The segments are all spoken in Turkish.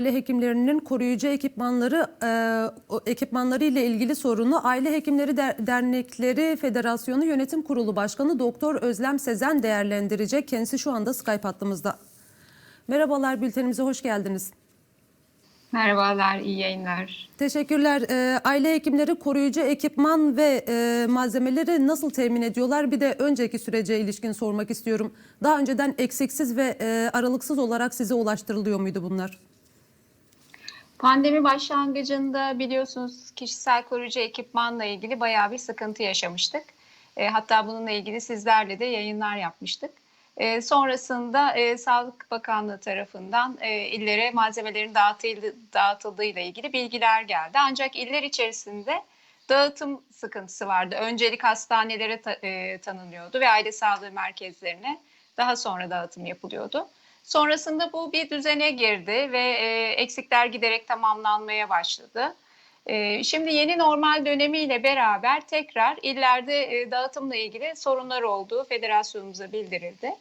Aile hekimlerinin koruyucu ekipmanları e, ekipmanları ile ilgili sorunu Aile Hekimleri Der- Dernekleri Federasyonu Yönetim Kurulu Başkanı Doktor Özlem Sezen değerlendirecek. Kendisi şu anda Skype hattımızda. Merhabalar bültenimize hoş geldiniz. Merhabalar, iyi yayınlar. Teşekkürler. E, aile hekimleri koruyucu ekipman ve e, malzemeleri nasıl temin ediyorlar? Bir de önceki sürece ilişkin sormak istiyorum. Daha önceden eksiksiz ve e, aralıksız olarak size ulaştırılıyor muydu bunlar? Pandemi başlangıcında biliyorsunuz kişisel koruyucu ekipmanla ilgili bayağı bir sıkıntı yaşamıştık. E, hatta bununla ilgili sizlerle de yayınlar yapmıştık. E, sonrasında e, Sağlık Bakanlığı tarafından e, illere malzemelerin dağıtıldı, dağıtıldığıyla ilgili bilgiler geldi. Ancak iller içerisinde dağıtım sıkıntısı vardı. Öncelik hastanelere ta, e, tanınıyordu ve aile sağlığı merkezlerine daha sonra dağıtım yapılıyordu. Sonrasında bu bir düzene girdi ve e, eksikler giderek tamamlanmaya başladı. E, şimdi yeni normal dönemiyle beraber tekrar illerde e, dağıtımla ilgili sorunlar olduğu federasyonumuza bildirildi.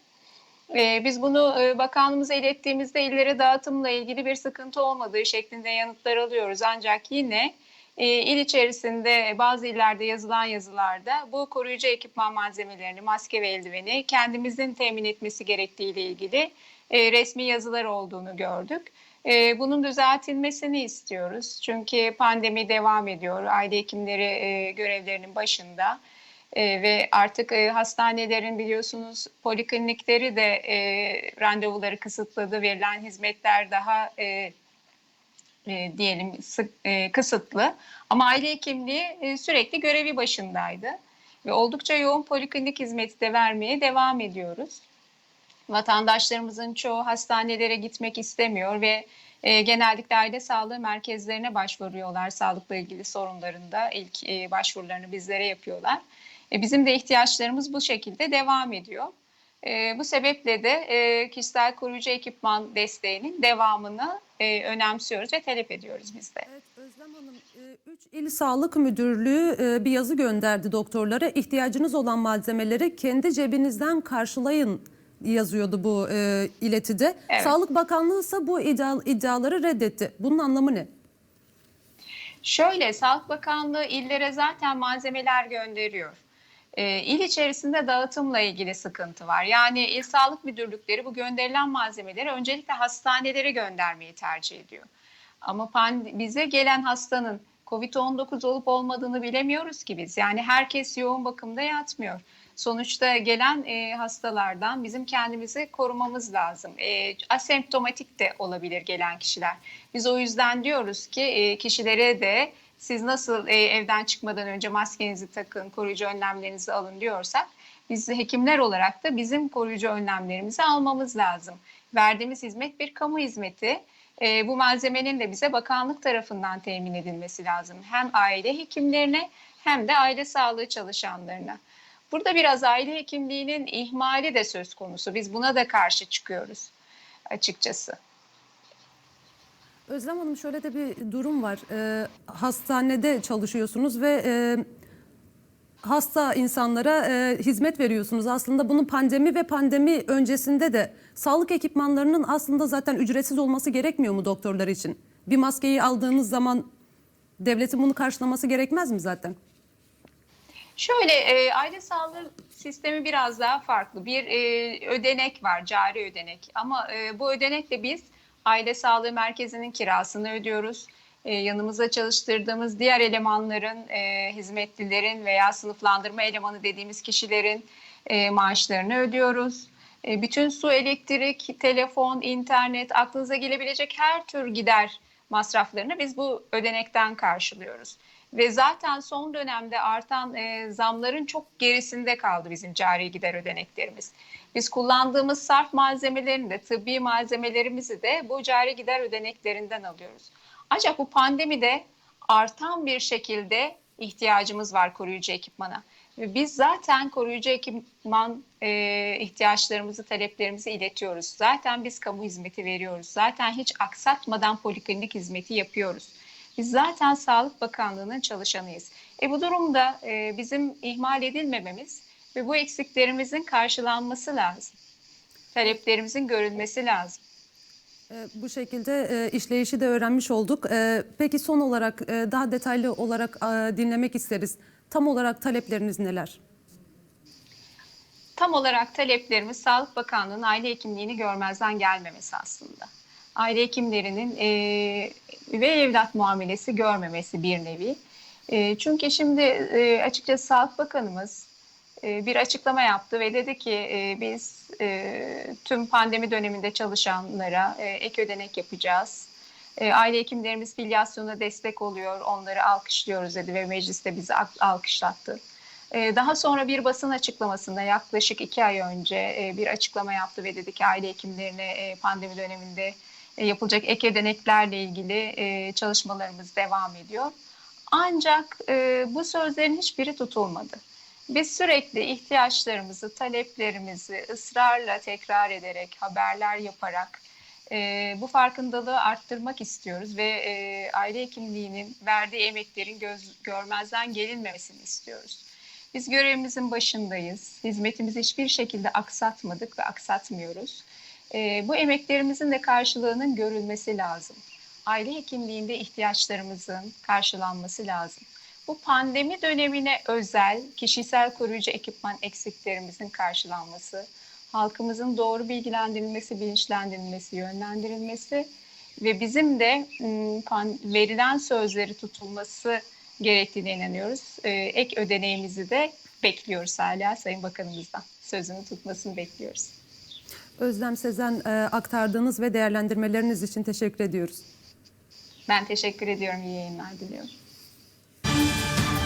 E, biz bunu e, bakanlığımıza ilettiğimizde illere dağıtımla ilgili bir sıkıntı olmadığı şeklinde yanıtlar alıyoruz. Ancak yine e, il içerisinde bazı illerde yazılan yazılarda bu koruyucu ekipman malzemelerini, maske ve eldiveni kendimizin temin etmesi gerektiği ile ilgili e, resmi yazılar olduğunu gördük. E, bunun düzeltilmesini istiyoruz. Çünkü pandemi devam ediyor. Aile hekimleri e, görevlerinin başında. E, ve artık e, hastanelerin biliyorsunuz poliklinikleri de e, randevuları kısıtladı. Verilen hizmetler daha e, e, diyelim sık, e, kısıtlı. Ama aile hekimliği e, sürekli görevi başındaydı. Ve oldukça yoğun poliklinik hizmeti de vermeye devam ediyoruz. Vatandaşlarımızın çoğu hastanelere gitmek istemiyor ve e, genellikle aile sağlığı merkezlerine başvuruyorlar sağlıkla ilgili sorunlarında. ilk e, başvurularını bizlere yapıyorlar. E, bizim de ihtiyaçlarımız bu şekilde devam ediyor. E, bu sebeple de e, kişisel koruyucu ekipman desteğinin devamını e, önemsiyoruz ve talep ediyoruz biz de. Evet Özlem Hanım, 3 il sağlık müdürlüğü e, bir yazı gönderdi doktorlara. İhtiyacınız olan malzemeleri kendi cebinizden karşılayın yazıyordu bu e, iletide. Evet. Sağlık Bakanlığı ise bu iddia, iddiaları reddetti. Bunun anlamı ne? Şöyle, Sağlık Bakanlığı illere zaten malzemeler gönderiyor. E, il içerisinde dağıtımla ilgili sıkıntı var. Yani il sağlık müdürlükleri bu gönderilen malzemeleri öncelikle hastanelere göndermeyi tercih ediyor. Ama bize gelen hastanın COVID-19 olup olmadığını bilemiyoruz ki biz. Yani herkes yoğun bakımda yatmıyor. Sonuçta gelen e, hastalardan bizim kendimizi korumamız lazım. E, asemptomatik de olabilir gelen kişiler. Biz o yüzden diyoruz ki e, kişilere de siz nasıl e, evden çıkmadan önce maskenizi takın, koruyucu önlemlerinizi alın diyorsak biz hekimler olarak da bizim koruyucu önlemlerimizi almamız lazım. Verdiğimiz hizmet bir kamu hizmeti. E, bu malzemenin de bize bakanlık tarafından temin edilmesi lazım. Hem aile hekimlerine hem de aile sağlığı çalışanlarına. Burada biraz aile hekimliğinin ihmali de söz konusu. Biz buna da karşı çıkıyoruz açıkçası. Özlem Hanım şöyle de bir durum var. Ee, hastanede çalışıyorsunuz ve e, hasta insanlara e, hizmet veriyorsunuz. Aslında bunun pandemi ve pandemi öncesinde de sağlık ekipmanlarının aslında zaten ücretsiz olması gerekmiyor mu doktorlar için? Bir maskeyi aldığınız zaman devletin bunu karşılaması gerekmez mi zaten? Şöyle e, aile sağlığı sistemi biraz daha farklı. Bir e, ödenek var, cari ödenek. Ama e, bu ödenekle biz aile sağlığı merkezinin kirasını ödüyoruz. E, yanımızda çalıştırdığımız diğer elemanların, e, hizmetlilerin veya sınıflandırma elemanı dediğimiz kişilerin e, maaşlarını ödüyoruz. E, bütün su, elektrik, telefon, internet, aklınıza gelebilecek her tür gider masraflarını biz bu ödenekten karşılıyoruz. Ve zaten son dönemde artan e, zamların çok gerisinde kaldı bizim cari gider ödeneklerimiz. Biz kullandığımız sarf malzemelerini de tıbbi malzemelerimizi de bu cari gider ödeneklerinden alıyoruz. Ancak bu pandemide artan bir şekilde ihtiyacımız var koruyucu ekipmana. Biz zaten koruyucu ekipman e, ihtiyaçlarımızı, taleplerimizi iletiyoruz. Zaten biz kamu hizmeti veriyoruz. Zaten hiç aksatmadan poliklinik hizmeti yapıyoruz. Biz zaten Sağlık Bakanlığı'nın çalışanıyız. E bu durumda e, bizim ihmal edilmememiz ve bu eksiklerimizin karşılanması lazım. Taleplerimizin görülmesi lazım. E, Bu şekilde e, işleyişi de öğrenmiş olduk. E, Peki son olarak daha detaylı olarak dinlemek isteriz. Tam olarak talepleriniz neler? Tam olarak taleplerimiz Sağlık Bakanlığı'nın aile hekimliğini görmezden gelmemesi aslında. Aile hekimlerinin e, üvey evlat muamelesi görmemesi bir nevi. E, çünkü şimdi e, açıkçası Sağlık Bakanımız e, bir açıklama yaptı ve dedi ki e, biz e, tüm pandemi döneminde çalışanlara e, ek ödenek yapacağız. E, aile hekimlerimiz filyasyona destek oluyor, onları alkışlıyoruz dedi ve mecliste bizi alkışlattı. E, Daha sonra bir basın açıklamasında yaklaşık iki ay önce e, bir açıklama yaptı ve dedi ki aile hekimlerine e, pandemi döneminde yapılacak ek ödeneklerle ilgili e, çalışmalarımız devam ediyor. Ancak e, bu sözlerin hiçbiri tutulmadı. Biz sürekli ihtiyaçlarımızı, taleplerimizi ısrarla tekrar ederek, haberler yaparak e, bu farkındalığı arttırmak istiyoruz ve e, aile hekimliğinin verdiği emeklerin göz, görmezden gelinmemesini istiyoruz. Biz görevimizin başındayız. Hizmetimizi hiçbir şekilde aksatmadık ve aksatmıyoruz. E, bu emeklerimizin de karşılığının görülmesi lazım. Aile hekimliğinde ihtiyaçlarımızın karşılanması lazım. Bu pandemi dönemine özel kişisel koruyucu ekipman eksiklerimizin karşılanması, halkımızın doğru bilgilendirilmesi, bilinçlendirilmesi, yönlendirilmesi ve bizim de pan- verilen sözleri tutulması gerektiğine inanıyoruz. Ee, ek ödeneğimizi de bekliyoruz hala Sayın Bakanımızdan. Sözünü tutmasını bekliyoruz. Özlem Sezen e, aktardığınız ve değerlendirmeleriniz için teşekkür ediyoruz. Ben teşekkür ediyorum. İyi yayınlar diliyorum.